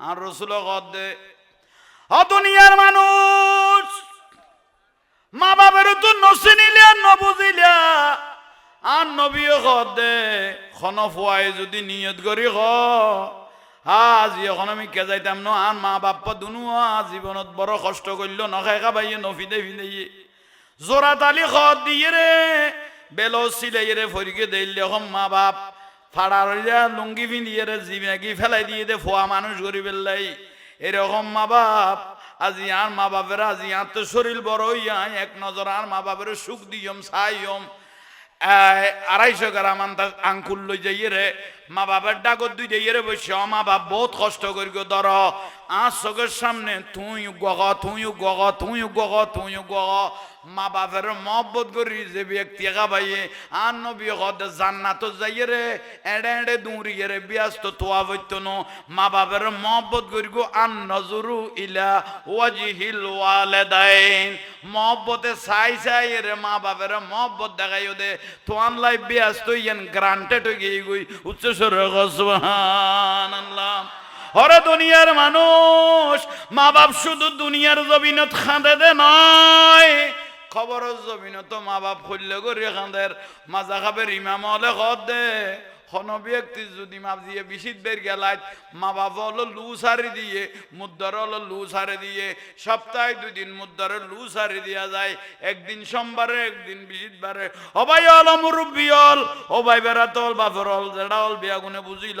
আর রসুল দে ও দুনিয়ার মানুষ মা বাবার তো নচিনিলে আর নবুজিলা আর নবীও দে খনফুয়াই যদি নিয়ত করি খ আজি এখন আমি কে যাইতাম ন, আর মা বাপ্পা দুনু জীবনত বড় কষ্ট করল নখাই খাবাইয়ে নফিদে ফিদে জোড়া তালি খত দিয়ে রে, বেলো সিলাই রে, ফরিকে দিলে হম মা বাপ ফাড়ার লুঙ্গি পিঁধিয়ে জিমেগি ফেলাই দিয়ে দে ফোয়া মানুষ গরিবের লাই। এরকম মা বাপ, আজি আর মা বাপের, আজি আর তো শরীর বড় হইয়া, এক নজর আর মা বাপের সুখ দিয়ম সাইম আড়াইশো গ্রাম আঙ্কুল লই যাইয়ে রে মা বাবার ডাকত দুই যাইয়ে রে বসে মা বাপ, বহুত কষ্ট করি গো, ধর। আর চোখের সামনে তুই গগ তুই গগ তুই গগ তুই গগ। মা বাপের মহব্বত করি যে ব্যক্তি একা ভাইয়ে আর নবী হদ জান্নাত যাইয়ে রে, এড়ে এড়ে দৌড়ি রে ব্যস্ত তোয়া বইত নো। মা বাপের মহব্বত করি গো, আন নজরু ইলা ওয়াজিহিল ওয়ালেদাইন। মহব্বতে চাই চাই রে, মা বাপের মহব্বত দেখাই দে। তোয়ান লাই ব্যস্ত ইয়ান গ্রান্টেড হয়ে গিয়ে গই, উচ্চ স্বর সুবহানাল্লাহ। হরে দুনিয়ার মানুষ মা বাপ শুধু দুনিয়ার জবিনত খাঁদে দে নয় খবর জবিনত মা বাপ খুললে করি খাঁদের। মাজা খাবের ইমাম হলে খদ দে। হন ব্যক্তি যদি মাপ দিয়ে বিশিত বের গেলায়, মা বাবা হলো লু সারি দিয়ে মুদ্রার হলো লু সারি দিয়ে, সপ্তাহে দুই দিন মুদ্রার লু সারি দিয়া যায়, একদিন সোমবারে, একদিন বিশিতবারে হবাই হল মুরব্বী হল, ও ভাই বাফর হল যেটা হল বিয়াগুনে বুঝিল।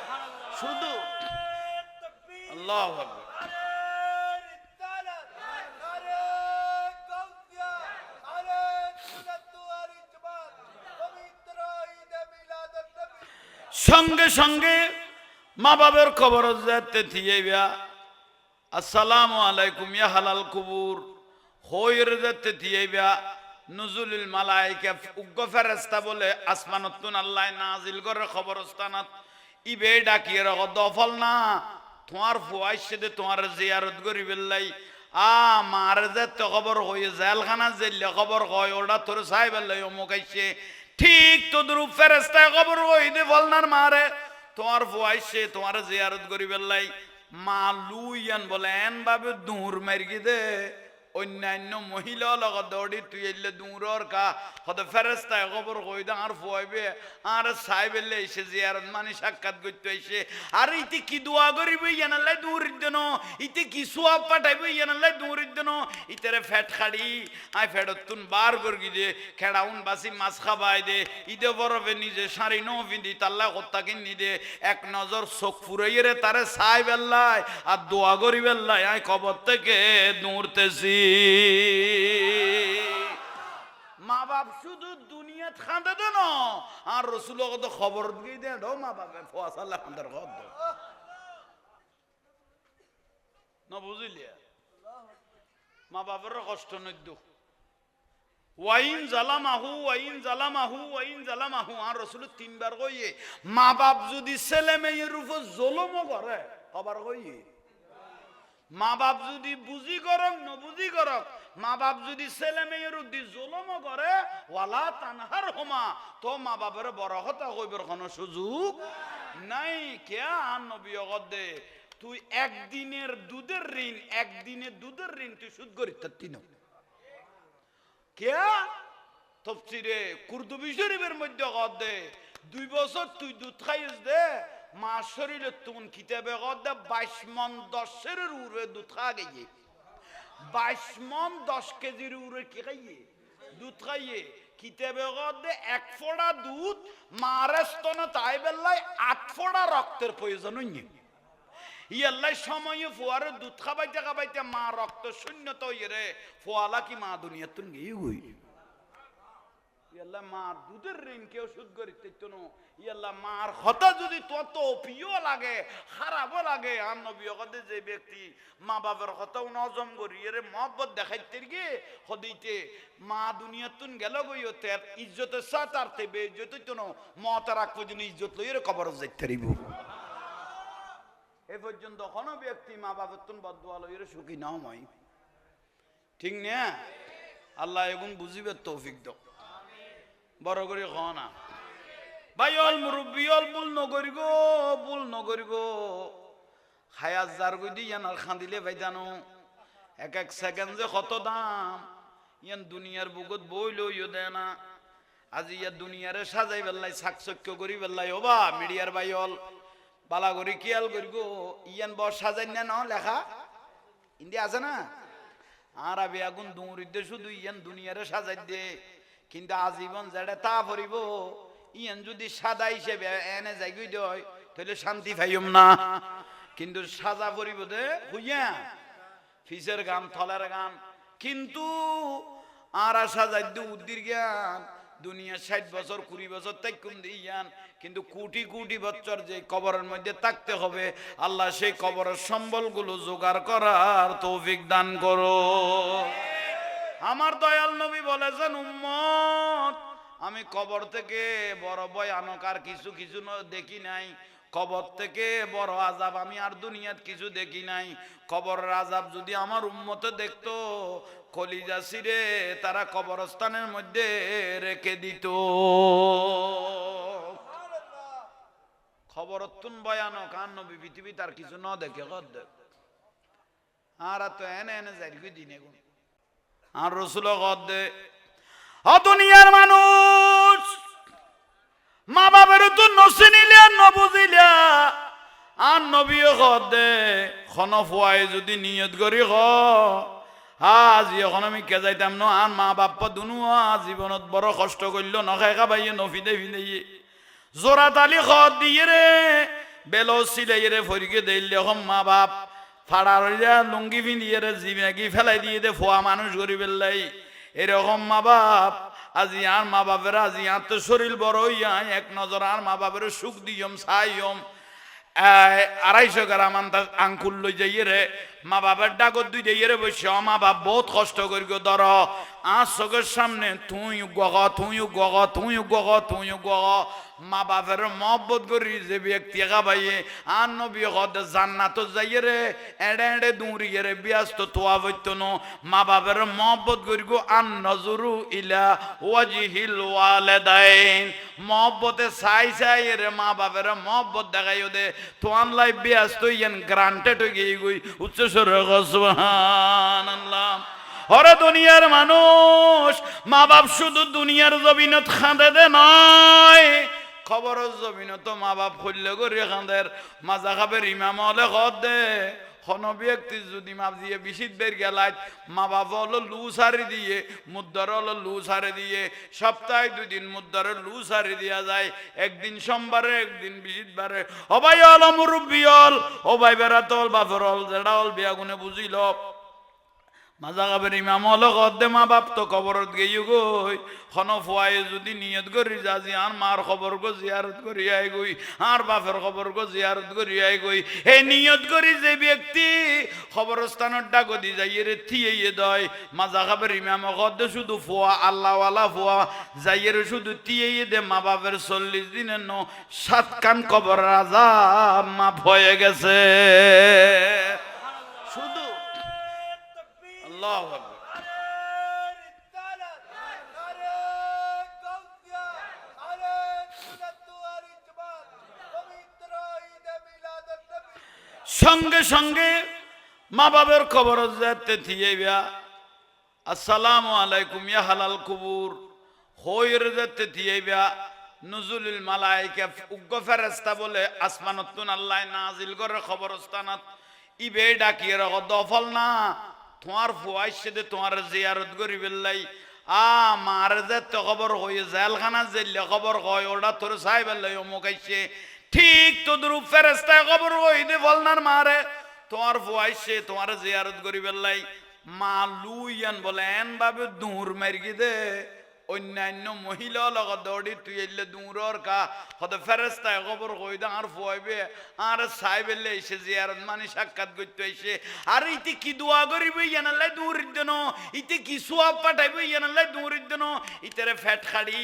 আল্লাহ সঙ্গে সঙ্গে মা বাবার খবর যেতে থিয়েবা আসসালামু আলাইকুম ইয়া হালাল কুবুর। হইর যেতে থিয়েবা নজুলুল মালাইকা উগ্র ফেরেস্তা বলে আসমানতুন আল্লাহ নাজিল করে খবরস্থানাত ইবে ডাকিয়ে রাখ দফল না। তোমার ফুয়ার দে তোমার জিয়ারত করি বেল্লাই আ, মার যে তো খবর হয়ে জেলখানা জেলে খবর হয়, ওটা তোর সাই বেল্লাই অমুক আইছে ঠিক তো দ্রুপ ফেরেস্তায় খবর হই দে বলনার মারে। তোমার ফুয়াইছে তোমার জিয়ারত করি মা লুইয়ান বলে, এন ভাবে দূর মারি দে অন্যান্য মহিলা লগত দৌড়ি তুই এলে দূরর কা হত ফেরেস্তায় খবর কই দে আর ফুয়াইবে আর সাই বেলে এসে জিয়ারত মানে সাক্ষাৎ করতে এসে আর ইতি কি দোয়া করিবে ইয়ানাল্লাই দূর দেন। ইতি কি সোয়াব পাঠাইবে ইয়ানাল্লাই দূর দেন। ইতারে ফ্যাট খাড়ি, আই ফ্যাটত তুন বার করগি দে, খেড়াউন বাসি মাছ খাবাই দে। ইদে বরফে নিজে শাড়ি নো পিন্ধি, তাল্লা কত্তা কিনি দে। এক নজর চোখ ফুরাইয়ে তারে সাই বেল্লাই আর দোয়া করি বেল্লাই আই কবর থেকে দূরতেছি মা বাপ শুধু দুনিয়াত খাঁদে দেন আর রসুল কত খবর দিয়ে দেন মা বাপে ফোয়াশাল্লাহ খান্দার দেন না বুঝলি? মা বাপের কষ্ট নদ্য। ওয়াইন জালামাহু ওয়াইন জালামাহু ওয়াইন জালামাহু, আর রসুল তিনবার কইয়ে, মা বাপ যদি ছেলে মেয়ের উপর জলমও করে আবার কইয়ে? মা বাপ যদি বুঝি করক, নবুঝি করক মা বাপ যদি ছেলে মেয়ের উদ্দি জলম করে, ওয়ালা তানহার হোমা, তো মা বাপের বড় কথা কইবার কোনো সুযোগ নাই। কে আর নবী দে, তুই একদিনের দুধের ঋণ, একদিনের দুধের ঋণ তুই সুদ করি তার তিন কে তফসিরে কুর্দুবি শরীফের মধ্যে দে, দুই বছর তুই দুধ খাইস দে মা শরীরে তুন কিতাবে কদ দে বাইশ মন দশের উড়ে দুধ খা গিয়ে। বাইশ মন দশ কেজির উড়ে কি খাইয়ে? দুধ খাইয়ে। কিতাবে কদ দে এক ফোড়া দুধ মারে স্তনে তাই বেল্লাই আট ফোড়া রক্তের প্রয়োজন হইনি ইয়াল্লাই সময়ে ফুয়ারে দুধ খাবাইতে খাবাইতে মা রক্ত শূন্য তো ইয়ে রে। ফোয়ালা কি মা দুনিয়া তুন গিয়ে গই ইয়াল্লা মার দুধের ঋণ কেউ সুদ করি তেতন ইয়াল্লা মার হতা যদি তত প্রিয় লাগে, খারাপও লাগে, আর নবী হতে যে ব্যক্তি মা বাবার হতাও নজম করি, এর মহব্বত দেখাইতে গিয়ে হদিতে, মা দুনিয়ার তুন গেল গই তের ইজ্জতের সাথ আর তে বে ইজ্জত তো মতার আগ পর্যন্ত ইজ্জত লইয়ের কবর যাইতে রিব এ পর্যন্ত কোনো ব্যক্তি মা বাবার তুন বদুয়া লইয়ের সুখী নাও মই ঠিক না? আল্লাহ এগুন বুঝিবে তৌফিক দাও। বড় করে খ না। ভাই অল মুরব্বী অল বুল নগরি গো, বুল নগরি গো। হায়াত যার গই দি, ইয়ান আর খান্দিলে ভাই জানো, এক এক সেকেন্ড যে কত দাম। ইয়ান দুনিয়ার বুকত বই লইও দেয় না। আজি ইয়ার দুনিয়ারে সাজাই বেল্লাই সাকচক্য করি বেল্লাই ওবা, মিডিয়ার ভাই অল বালা করি কিয়াল করি গো। ইয়ান বস সাজাই না ন, লেখা? ইন্দি আছে না? আর আবি আগুন দৌড়িতে শুধু ইয়ান দুনিয়ারে সাজাই দে। কিন্তু আজীবন যেটা তা ভরিব, ইয়ান যদি সাদা হিসেবে এনে যাই গই দয় তাহলে শান্তি পাইম না। কিন্তু সাজা ভরিব দে, হইয়া ফিসের গান থলের গান কিন্তু আর সাজাই দে উদ্দির জ্ঞান, দুনিয়া ষাট বছর, কুড়ি বছর তাই কুম দিয়ান কিন্তু কোটি কোটি বছর যে কবরের মধ্যে থাকতে হবে, আল্লাহ সেই কবরের সম্বলগুলো জোগাড় করার তৌফিক দান করো। আমার দয়াল নবী বলেছেন, উম্মত, আমি কবর থেকে বড় ভয়ানক আর কিছু কিছু দেখি নাই। কবর থেকে বড় আজাব আমি আর দুনিয়াত কিছু দেখি নাই। কবরের আজাব যদি আমার উম্মতে দেখতো কলিজা সিরে তারা কবরস্থানের মধ্যে রেখে দিত। খবর অত্যন্ত ভয়ানক। আর নবী পৃথিবী তার কিছু ন দেখ আর তো এনে এনে যাই দিনে গুণ আর রসুল গদ্দে, অ দুনিয়ার মানুষ মা বাবার তো নসে নিলে আর নবুঝিলা আর নবীও গদ্দে খন ফুয়াই যদি নিয়ত করি হ, আজ এখন আমি কে যাইতাম ন, আর মা বাপ্পা দুনু জীবনত বড় কষ্ট করল নখাই খাবাইয়ে নফিদে ফিদে জোড়া তালি খত দিয়ে রে, বেলো সিলাই রে ফরিকে দিলে এখন মা বাপ ফাড়ার লুঙ্গি পিঁধিয়ে রে ম্যাগি ফেলাই দিয়ে দে ফোয়া মানুষ গরিব বেল্লাই এরকম মা বাপ, আজি আর মা বাপের, আজি আর তো শরীর বড় হইয়া, এক নজর আর মা বাপের সুখ দিয়ম সাইম আড়াইশো গ্রাম আঙ্কুল লই যাইয়ে রে মা বাবার ডাকত দুই রে বসে মা বাপ, বহুত কষ্ট করি গো, ধর। আর চোখের সামনে তুই গগ তুই গগ তুই গগ তুই গগ। মা বাপের মহব্বত করি যে ব্যক্তি একা ভাইয়ে আর নবী হদ জান্নাত যাইয়ে রে, এড়ে এড়ে দৌড়িয়ে রে ব্যস্ত তোয়া ন। মা বাপের মহব্বত করি গো, আন নজরু ইলা ওয়াজিহিল ওয়ালেদাইন। মহব্বতে চাই চাই রে মা বাপের মহব্বত দেখাইও দে। তোয়ান লাই ব্যস্ত ইয়ান গ্রান্টেড হয়ে গিয়ে গই, উচ্চ ওরে দুনিয়ার মানুষ মা বাপ শুধু দুনিয়ার জমিনত খাঁদে দে নয় খবর জমিনত মা বাপ খুললে গরিয়ে খাঁদের মাজা খাবের ইমাম হলে খদ দে। হন ব্যক্তি যদি মাপ দিয়ে বিশিত বের গেলায় মা বাবা হলো লু সারি দিয়ে মুদ্রার হলো লু সারি দিয়ে, সপ্তাহে দুদিন মুদ্রার লু সারি দিয়া যায়, একদিন সোমবারে, একদিন বিশিতবারে অবাই হল মুরব্বী হল অবাই বেড়াতল বাপের হল যেটা হল বিয়াগুনে বুঝিল। মাজা গাবের ইমাম হলো গদ্দে মা খন যদি নিয়ত আই নিয়ত যে ব্যক্তি খবরস্থানের ডাকো দি যাইয়ে রে থিয়ে দয়। শুধু ফুয়া, আল্লাহওয়ালা ফুয়া। যাইয়ে শুধু তিয়ে দে মা বাপের চল্লিশ দিনের ন সাত কান কবর রাজা মাপ হয়ে গেছে। শুধু আল্লাহ সঙ্গে সঙ্গে মা বাবার খবর যাতে থিয়েবিয়া আসসালামু আলাইকুম ইয়া হালাল কুবুর। হইর যাতে থিয়েবিয়া নজুলুল মালাইকা উগ্র ফেরেস্তা বলে আসমানতুন আল্লাহ নাজিল করে খবরস্থানত ইবে ডাকিয়ে রগ দফল না। তোমার ফুয়াই দে তোমার জিয়ারত করি বেল্লাই আ, মার যে তো খবর হয়ে জেলখানা জেলে খবর হয় ওটা তোর সাহেব বেল্লাই অমুক আইছে ঠিক তো দ্রুপ ফেরেস্তায় খবর হই দে বলনার মারে। তোমার ফুয়াইছে তোমার জিয়ারত করি বেল্লাই মা লুইয়ান বলে এন ভাবে দূর মারি দে? অন্যান্য মহিলা লগত দৌড়ি তুই এলে দূরর কা হতে ফেরেস্তায় খবর কই দা আর ফুয়াইবে আর সাই বেলে এসে জিয়ারত মানে সাক্ষাৎ করতে এসে আর ইতি কি দোয়া করিবে ইয়ানালে দূর দেন ইতি কি সোয়াব পাঠাইবে ইয়ানালে দূর দেন ইতারে ফ্যাট খাড়ি,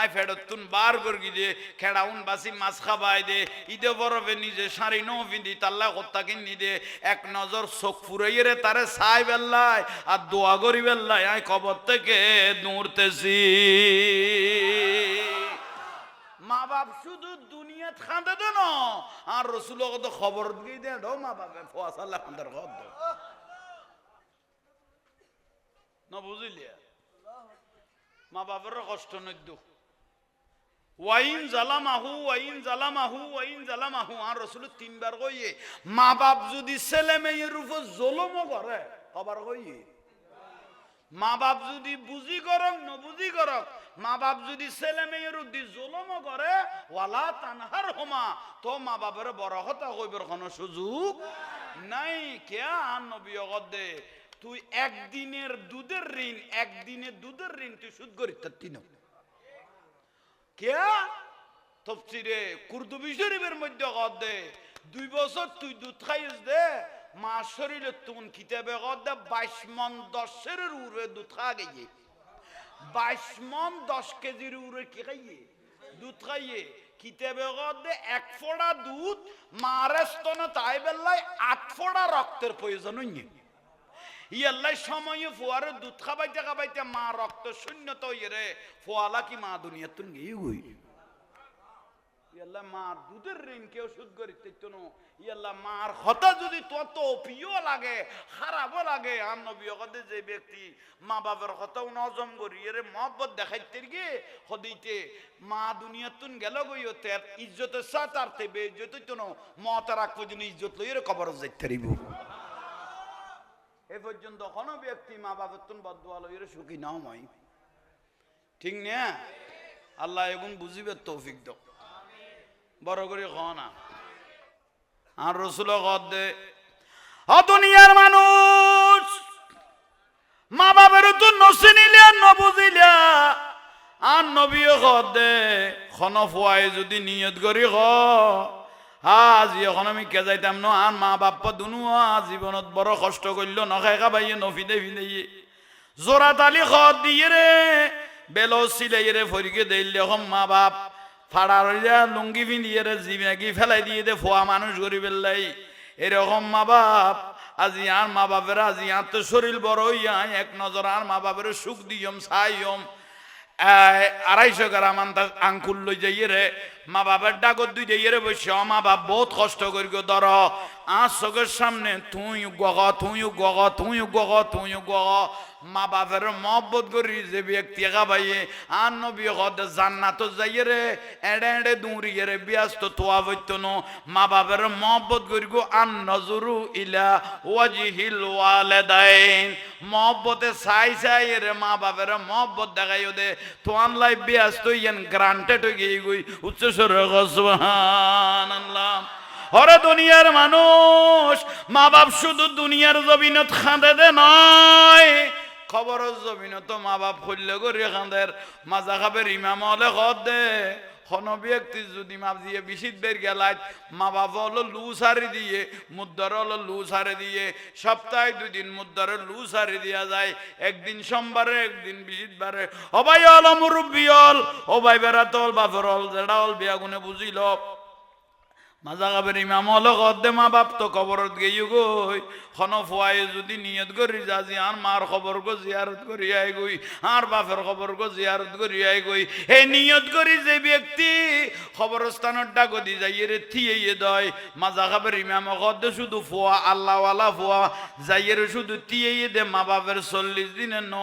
আই ফ্যাটত তুন বার করগি দে খেড়াউন বাসি মাছ খাবাই দে। ইদে বরফে নিজে শাড়ি নো পিন্ধি তাল্লা কত্তা কিনি দে। এক নজর চোখ ফুরাইয়ে তারে সাই বেল্লাই আর দোয়া করি বেল্লাই আই কবর থেকে দৌড়তেছি মা বাপ শুধু দুনিয়াত খাঁদে দেন আর রসুল কত খবর দিয়ে দেন মা বাপে ফোয়াশাল্লাহ খান্দার খবর দেন না বুঝিলিয়া মা বাপের কষ্ট নদ্য। ওয়াইন জালামাহু ওয়াইন জালামাহু ওয়াইন জালামাহু, আর রসুল তিনবার কইয়ে, মা বাপ যদি ছেলে মেয়ের উপর জলমও করে আবার কইয়ে? মা বাপ যদি বুঝি করক, ন বুঝি করক, মা বাপ যদি ছেলে মেয়ের উদ্দি জলমও করে, ওয়ালা তানহার হোমা, তো মা বাপের বড় কথা কইবার কোনো সুযোগ নাই। কে আর নবী দে, তুই একদিনের দুধের ঋণ, একদিনের দুধের ঋণ তুই সুদ করি তার তিন। কে তফসিরে কুর্দুবি শরীফের মধ্যে দে, দুই বছর তুই দুধ খাইস দে মা শরীরে তুন কিতাবে কদ দে বাইশ মন দশের উড়ে দুধ খা গিয়ে। বাইশ মন দশ কেজির উড়ে কি খাইয়ে? দুধ খাইয়ে। কিতাবে কদ দে এক ফোড়া দুধ মারে স্তনে তাই বেলায় আট ফোড়া রক্তের প্রয়োজন হইনি ইয়াল্লাই সময়ে ফোয়ারে দুধ খাবাইতে খাবাইতে মা রক্ত শূন্য তো ইয়ে ফোয়ালা কি মা দুনিয়া তুন গিয়ে গই ইয়াল্লা মা দুধের ঋণ কেউ সুদ করি তেতন ইয়াল্লা মার হতা যদি তত প্রিয় লাগে, খারাপও লাগে, আর নবী হতে যে ব্যক্তি মা বাবার হতাও নজম করি, এর মহব্বত দেখাইতে গিয়ে হদিতে, মা দুনিয়া তুন গেল গইও তের ইজ্জতের সাথ আর তেবে ইজ্জত তো মত রাখ পর্যন্ত ইজ্জত লইয়ের কবর যাইতে পারিব এ পর্যন্ত কোনো ব্যক্তি মা বাবার তুন বদুয়া লইয়ের সুখী নাও মই। ঠিক না? আল্লাহ এগুন বুঝিবে তৌফিক দাও। বড় করে খ না। আর রসুল দে। দুনিয়ার মানুষ মা বাবার তো নচিনিলে ন বুঝিলা আর নবীও দে। খন ফুয়াই যদি নিয়ত করি খ আজ এখন আমি কে যাইতাম ন, আর মা বাপ দুনু জীবনত বড় কষ্ট করল নখাই খাবাইয়ে নফিদে ফিদে জোড়া তালি খ দিয়ে রে, বেলো সিলাই রে, ফরিকে দিলে হম মা বাপ ফাড়া রইয়া লুঙ্গি পিঁধিয়ে জিমেগি ফেলাই দিয়ে দে ফোয়া মানুষ গরিবের লাই। এরকম মা বাপ, আজি আর মা বাপের, আজি আর তো শরীর বড় হইয়া, এক নজর আর মা বাপের সুখ দিয়ম সাইম আড়াইশো গ্রাম আঙ্কুল লই যাইয়ে রে মা বাবার ডাকত দুই রে বসে মা বাপ, বহুত কষ্ট করি গো, ধর। আর চোখের সামনে তুই গগ তুই গগ তুই গগ তুই গগ। মা বাপের মহব্বত করি যে ব্যক্তি খাবাইয়ে আর নবী হদ জান্নাত যাইয়ে রে, এড়ে এড়ে দৌড়ি রে ব্যস্ত তোয়া বইত ন। মা বাপের মহব্বত করি গো আন নজরু ইলা ওয়াজিহিল ওয়ালেদাইন। মহব্বতে চাই চাই রে, মা বাপের মহব্বত দেখাই দে। তোয়ান লাই ব্যস্ত ইয়ান গ্রান্টেড হয়ে গিয়ে গই, উচ্চ স্বর সুবহানাল্লাহ। হরে দুনিয়ার মানুষ মা বাপ শুধু দুনিয়ার জবিনত খাঁদে দে নয় খবর জবিনত মা বাপ খুললে করি খাঁদের। মাজা খাবের ইমাম হলে খদ দে। হন ব্যক্তি যদি মাপ দিয়ে বিশিত বের গেলায়, মা বাবা হলো লু সারি দিয়ে মুদ্রার হলো লু সারি দিয়ে, সপ্তাহে দুই দিন মুদ্রার লু সারি দিয়া যায়, একদিন সোমবারে, একদিন বিশিতবারে হবাই হল মুরব্বী হল, ও ভাই বাফর হল যেটা হল বিয়াগুনে বুঝিল। মা যদি নিয়ত যাজি বাপের নিয়ত যে ব্যক্তি খবরস্থানের ডাক দি যাইয়ে রে থিয়ে দয়। মাজা গাবের ইমাম গদ্দে শুধু ফুয়া, আল্লাহওয়ালা ফুয়া, যাইয়ে শুধু দে মা বাপের চল্লিশ দিনের ন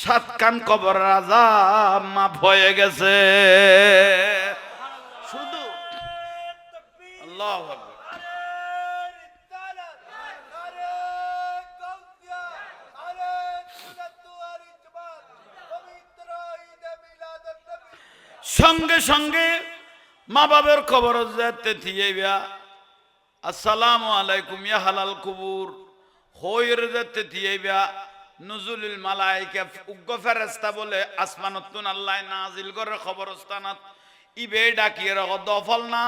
সাত কান কবর রাজা মাফ হয়ে গেছে। শুধু আল্লাহ সঙ্গে সঙ্গে মা বাবার খবর যেতে থিয়েবা আসসালামু আলাইকুম, ইয়া হালাল কুবুর। হইর যেতে থিয়েবা নুজুলুল মালাইকা উগ্র ফেরেস্তা বলে আসমানতুন আল্লাহ করে ইবে ডাকিয়ে রগ দফল না।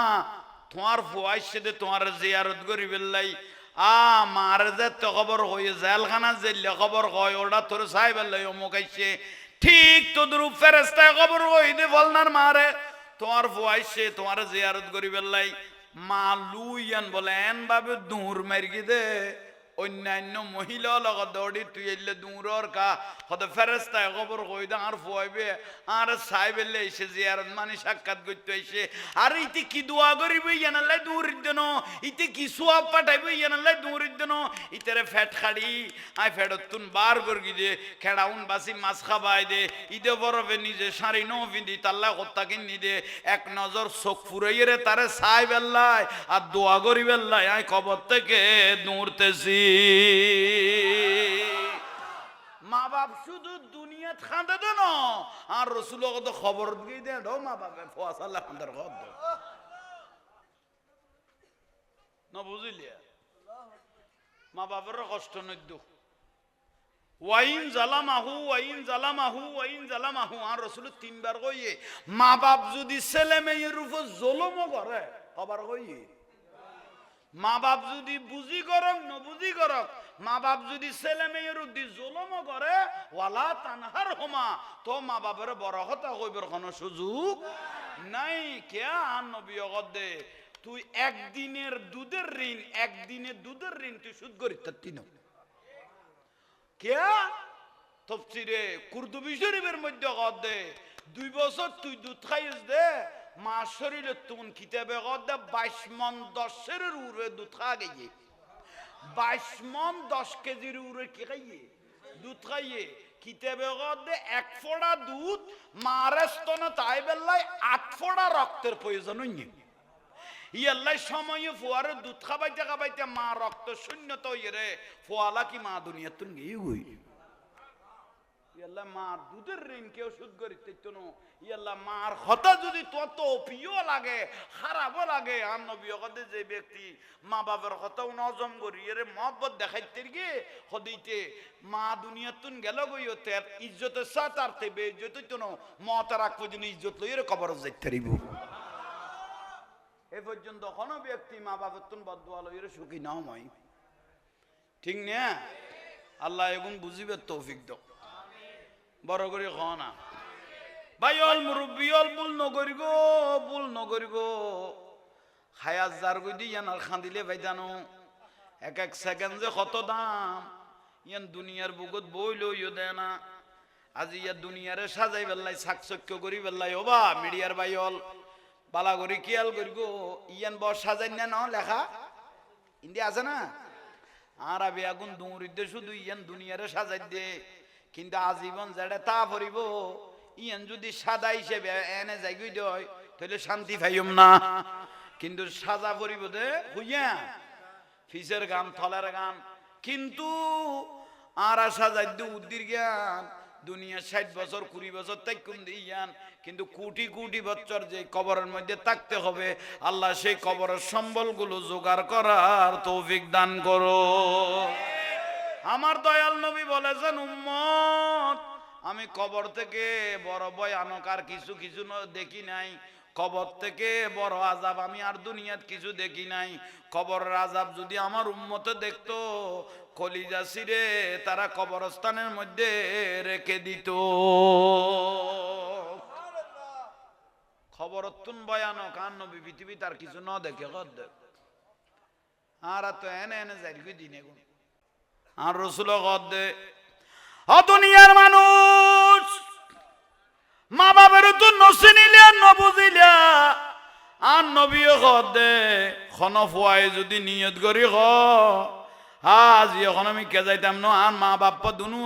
তোমার ফুয়ার দে তোমার জিয়ারত করি পেল্লাই আ, মার যে তো খবর হয়ে, জেলখানা জেলে খবর হয়, ওটা তোর সাই পেলাই অমুক আইছে ঠিক তো দুরূপ ফেরেস্তায় খবর হই দে বলনার মারে। তোমার ফুয়াইছে তোমার জিয়ারত করি পেল্লাই মা লুইয়ান বলে, এন ভাবে দূর মারি দে? অন্যান্য মহিলা লগত দৌড়ি তুই এলে দূরর কা হত ফেরেস্তায় খবর কই দা আর ফুয়াইবে আর সাইবেলে এসে জিয়ারত মানে সাক্ষাৎ করতে এসে আর ইতি কি দোয়া করিবে ইয়ানাল্লাই দূর দেন। ইতি কি সোয়াব পাঠাইবে ইয়ানাল্লাই দূর দেন। ইতারে ফ্যাট খাড়ি, আই ফ্যাটত তুন বার করগি দে, খেড়াউন বাসি মাছ খাবাই দে। ইদে বরফে নিজে শাড়ি নো পিন্ধি, তাল্লা কত্তা কিনি দে। এক নজর চোখ ফুরাইয়ে তারে সাই বেল্লাই আর দোয়া করি বেল্লাই আই কবর থেকে দূরতেছি মা বাপ শুধু দুনিয়াত খাঁদে দেন আর রসুল কত খবর দিয়ে দেন মা বাপে ফসাল্লা খান্দার খদ না বুঝলি? মা বাপের কষ্ট নদ্য ওয়াইন জালামাহু ওয়াইন জালামাহু ওয়াইন জালামাহু, আর রসুল তিনবার কইয়ে, মা বাপ যদি ছেলে মেয়ের উপর জলমও করে আবার কইয়ে? মা বাপ যদি বুঝি করক, নবুঝি করক মা বাপ যদি ছেলে মেয়ের উদ্দি জলম করে, ওয়ালা তানহার হোমা, তো মা বাপের বড় কথা কইবার কোনো সুযোগ নাই। কে আর নবী দে, তুই একদিনের দুধের ঋণ, একদিনের দুধের ঋণ তুই সুদ করি তার তিন কে তফসিরে কুর্দুবি শরীফের মধ্যে দে, দুই বছর তুই দুধ খাইস দে মা শরীরে তুন কিতাবে কদ দে বাইশ মন দশের উড়ে দুধ খা গিয়ে। বাইশ মন দশ কেজির উড়ে কি খাইয়ে? দুধ খাইয়ে। কিতাবে কদ দে এক ফোড়া দুধ মারে স্তনে তাই বেল্লাই আট ফোড়া রক্তের প্রয়োজন হইনি ইয়াল্লাই সময়ে ফুয়ারে দুধ খাবাইতে খাবাইতে মা রক্ত শূন্য তো ইয়ে ফোয়ালা কি মা দুনিয়া তুন গিয়ে হই ইয়াল্লা মার দুধের ঋণ কেউ সুদ করি তেতন ইয়াল্লা মার হতা যদি তত প্রিয় লাগে, খারাপও লাগে, আর নবী কদে যে ব্যক্তি মা বাবার হতাও নজম করি, এর মহব্বত দেখাইতে গিয়ে হদিতে, মা দুনিয়া তুন গেল গই তের ইজ্জতের সাথ আর তে বে ইজ্জত তো মত রাখ পর্যন্ত ইজ্জত লইয়ের কবর যাইতে রিব এ পর্যন্ত কোনো ব্যক্তি মা বাবার তুন বদুয়া লইয়ের সুখী নাও মই ঠিক না? আল্লাহ এগুন বুঝিবে তৌফিক দাও। বড় করে খ না। ভাই অল মুরব্বী অল বুল নগরি গো, বুল নগরি গো। হায়াত যার গই দি, ইয়ান আর খান্দিলে ভাই জানো, এক এক সেকেন্ড যে কত দাম। ইয়ান দুনিয়ার বুকত বই লইও দেয় না। আজি ইয়ার দুনিয়ারে সাজাই বেল্লাই সাকচক্য করি বেল্লাই ওবা, মিডিয়ার ভাই অল বালা করি কিয়াল করি গো। ইয়ান বস সাজাই না ন লেখা? ইন্দি আছে না? আর আবি আগুন দৌড়িতে শুধু ইয়ান দুনিয়ারে সাজাই দে। কিন্তু আজীবন যেটা তা ভরিব, ইয়ান যদি সাদা হিসেবে এনে যাই গই দয় তাহলে শান্তি পাইম না। কিন্তু সাজা ভরিব দে, হইয়া ফিসের গান থলের গান কিন্তু আর সাজাই দে উদ্দির জ্ঞান, দুনিয়া ষাট বছর, কুড়ি বছর তাই কুম দিয়ান কিন্তু কোটি কোটি বছর যে কবরের মধ্যে থাকতে হবে, আল্লাহ সেই কবরের সম্বলগুলো জোগাড় করার তৌফিক দান করো। আমার দয়াল নবী বলেছেন, উম্মত, আমি কবর থেকে বড় ভয়ানক আর কিছু কিছু দেখি নাই। কবর থেকে বড় আজাব আমি আর দুনিয়াত কিছু দেখি নাই। কবরের আজাব যদি আমার উম্মতে দেখতো কলিজা সিরে তারা কবরস্থানের মধ্যে রেখে দিত। খবর অত্যন্ত ভয়ানক। আর নবী পৃথিবী তার কিছু ন দেখ আর তো এনে এনে যাই দিনে গুণ আর রসুল দে দুনিয়ার মানুষ মা বাবার তো নসে নিলে আর নবুঝিলা আর নবীও দে খন ফুয়াই যদি নিয়ত করি হ, আজ এখন আমি কে যাইতাম ন, আর মা বাপ্পা দুনু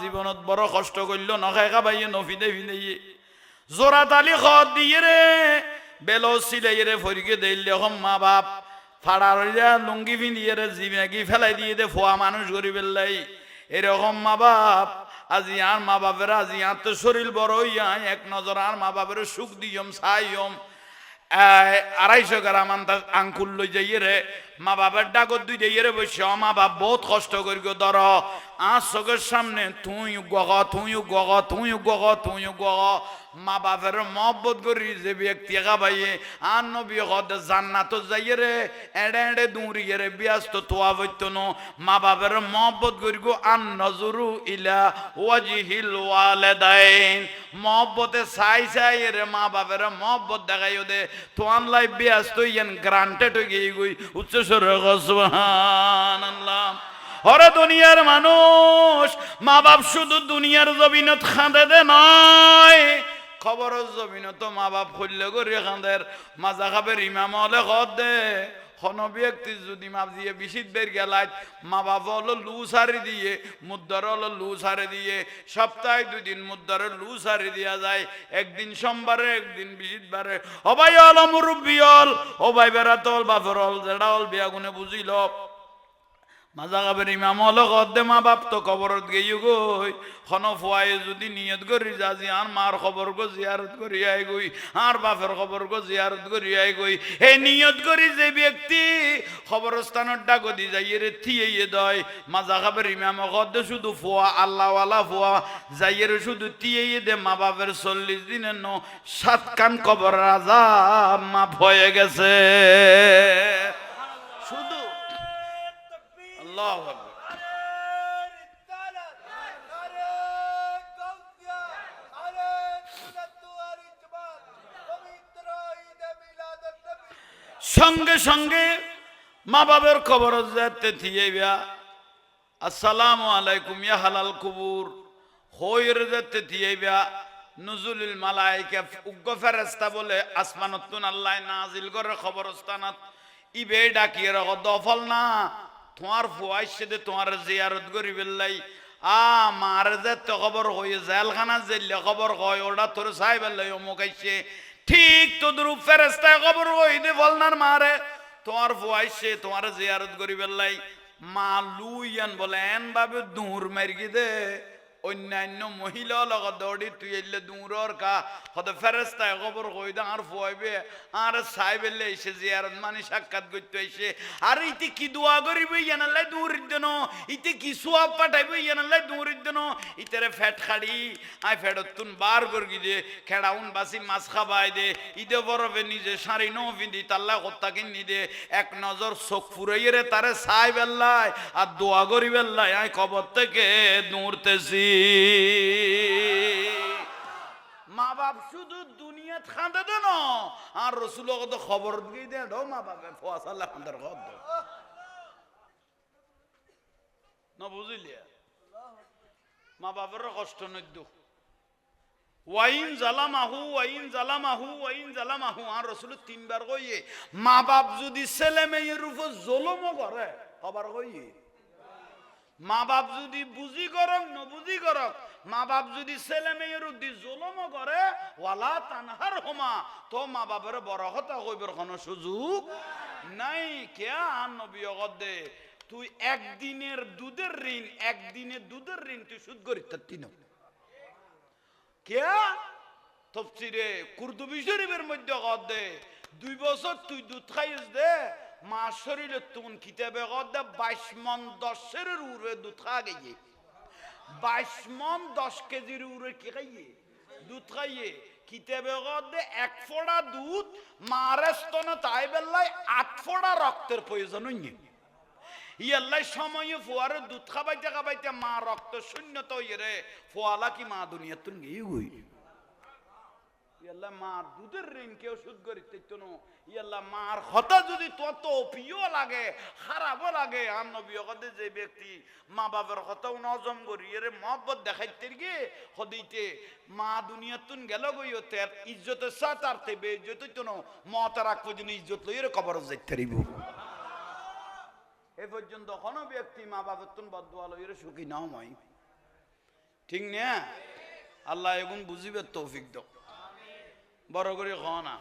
জীবনত বড় কষ্ট করল নখাই খাবাইয়ে নফিদে ফিলেইয়ে জোড়া তালি খত দিয়ে রে বেলো সিলাই রে ফরিকে দিলে হম মা বাপ ফাড়ার লুঙ্গি পিঁধিয়ে রে জিমেগি ফেলাই দিয়ে দে ফোয়া মানুষ গরিব বেল্লাই এরকম মা বাপ, আজি আর মা বাপের, আজি আর তো শরীর বড় হইয়া, এক নজর আর মা বাপের সুখ দিয়ম সাইম আড়াইশো গ্রাম আঙ্কুল লই যাইয়ে রে মা বাবার ডাকত দুই দিয়ে বসে মা বাপ, বহুত কষ্ট করি গো, ধর। আর চোখের সামনে তুই গগ তুই গগ তুই গগ তুই গগ। মা বাপের মহব্বত করি যে ব্যক্তি একা ভাইয়ে, আর নবী হদ জান্নাত যাইয়ে রে, এড়ে এড়ে দৌড়িয়ে রে ব্যস্ত তোয়া নো। মা বাপের মহব্বত করি গো, আন নজরু ইলা ওয়াজিহিল ওয়ালেদাইন। মহব্বতে চাই চাই রে মা বাপের মহব্বত দেখাই দে। তোয়ান লাই ব্যস্ত ইয়ান গ্রান্টেড হয়ে গিয়ে গই, উচ্চ ওরে দুনিয়ার মানুষ মা বাপ শুধু দুনিয়ার জমিনত খাঁদে দে নয় খবর জমিনত মা বাপ খুললে গরিয়ে খাঁদের মাজা খাবের ইমাম হলে খদ দে। কোন ব্যক্তি যদি মাপ দিয়ে বিশিত বের গেলায় মা বাবা হলো লু সারি দিয়ে মুদ্রার হলো লু সারি দিয়ে, সপ্তাহে দুদিন মুদ্রার লু সারি দিয়া যায়, একদিন সোমবারে, একদিন বিশিতবারে অবাই হল মুরব্বী হল অবাই বেড়াতল বাপের হল যেটা হল বিয়াগুনে বুঝিল। মাজা গাবের ইমাম হলো গদ্দে মা বাপ তো কবরত গেই গই। খন ফুয়াই যদি নিয়ত করি যাজি, আর মার খবর গো জিয়ারত করি আই গই, আর বাপের খবর গো জিয়ারত করি আই গই। এই নিয়ত করি যে ব্যক্তি খবরস্থানের ডাক দি যাইয়ে রে থিয়ে দয়। মাজা গাবের ইমাম গদ্দে শুধু ফুয়া, আল্লাহওয়ালা ফুয়া, যাইয়ে রে শুধু তিয়ে দে মা বাপের চল্লিশ দিনের ন সাত কান কবর রাজা মাপ হয়ে গেছে। শুধু আল্লাহ সঙ্গে সঙ্গে মা বাবার খবর যেতে থিয়েবিয়া আসসালামু আলাইকুম ইয়া হালাল কুবুর। হইর যেতে থিয়েবিয়া নুজুলিল মালাইকা উগ্র ফেরেস্তা বলে আসমানতুন আল্লাহ নাজিল করে খবরস্থানাত, ইবে ডাকিয়ে রাখ, দফল না। তোমার ফুয়ার সাথে তোমার জিয়ারত করি বেল্লাই আ, মার যে তো খবর হয়ে জেলখানা জেলে খবর হয় ওটা তোর সাহেব বেল্লাই অমুক আইছে ঠিক তো দ্রুপ ফেরেস্তায় খবর হই দে বলনার মারে। তোমার ফুয়াইছে তোমার জিয়ারত করি বেল্লাই মা লুইয়ান বলে এন ভাবে দূর মারি দে? অন্যান্য মহিলা লগত দৌড়ি তুই এলে দূরর কা। হতে ফেরেস্তায় খবর কই দা আর ফুয়াইবে আর সাহেব এলে এসে জিয়ারত মানে সাক্ষাৎ করতে এসে আর ইতি কি দোয়া করিবে ইয়ানাল্লাই দূর দেন ইতি কি সোয়াব পাঠাইবে ইয়ানাল্লাই দূর দেন ইতারে ফ্যাট খাড়ি, আই ফ্যাটত তুন বার করগি দে খেড়াউন বাসি মাছ খাবাই দে। ইদে বরফে নিজে শাড়ি নো পিন্ধি তাল্লা কত্তা কিনি দে। এক নজর চোখ ফুরাইয়ে তারে সাই বেল্লাই আর দোয়া করি বেল্লাই আই কবর থেকে দূরতেছি মা বাপ শুধু দুনিয়া খাঁদে দেন আর রসুল কত খবর দিয়ে দেন মা বাপে ফোয়াশাল্লাহ খান্দার খবর দেন না বুঝিলিয়া মা বাপের কষ্ট নদ্য। ওয়াইন জালামাহু ওয়াইন জালামাহু ওয়াইন জালামাহু, আর রসুল তিনবার কইয়ে, মা বাপ যদি ছেলে মেয়ের উপর জলমও করে আবার কইয়ে? মা বাপ যদি বুঝি করক, ন বুঝি করক, মা বাপ যদি ছেলে মেয়ের উদ্দি জলমও করে, ওয়ালা তানহার হোমা, তো মা বাপের বড় কথা কইবার কোনো সুযোগ নাই। কে আর নবী দে, তুই একদিনের দুধের ঋণ, একদিনের দুধের ঋণ তুই সুদ করি তার তিন। কে তফসিরে কুর্দুবি শরীফের মধ্যে দে, দুই বছর তুই দুধ খাইস দে মা শরীরে তুন কিতাবে কদ দে বাইশ মন দশের উড়ে দুধ খা বাইশ মন দশ কেজির উড়ে কি খাইয়ে? দুধ খাইয়ে। কিতাবে কদ দে এক ফোড়া দুধ মারে স্তনে তাই আট ফোড়া রক্তের প্রয়োজন হইনি ইয়াল্লাই সময়ে ফুয়ারে দুধ খাবাইতে খাবাইতে মা রক্ত শূন্য তো ইয়ে কি মা দুনিয়া তুন গিয়ে গই ইয়াল্লা মা দুধের ঋণ কেউ সুদ করি তেতন ইয়াল্লা মার হতা যদি তত প্রিয় লাগে, খারাপও লাগে। আর নবী হতে যে ব্যক্তি মা বাবার হতাও নজম করি, এর মহব্বত দেখাইতে গিয়ে হদিতে, মা দুনিয়া তুন গেল গই তের ইজ্জতের সাথ আর তেবে ইজ্জত তো মত রাখ পর্যন্ত ইজ্জত লইয়ের কবর যাইতে রিব এ পর্যন্ত কোনো ব্যক্তি মা বাবার তুন বদুয়া লইয়ের সুখী নাও মই ঠিক না? আল্লাহ এগুন বুঝিবে তৌফিক দাও। বড় করে খ না।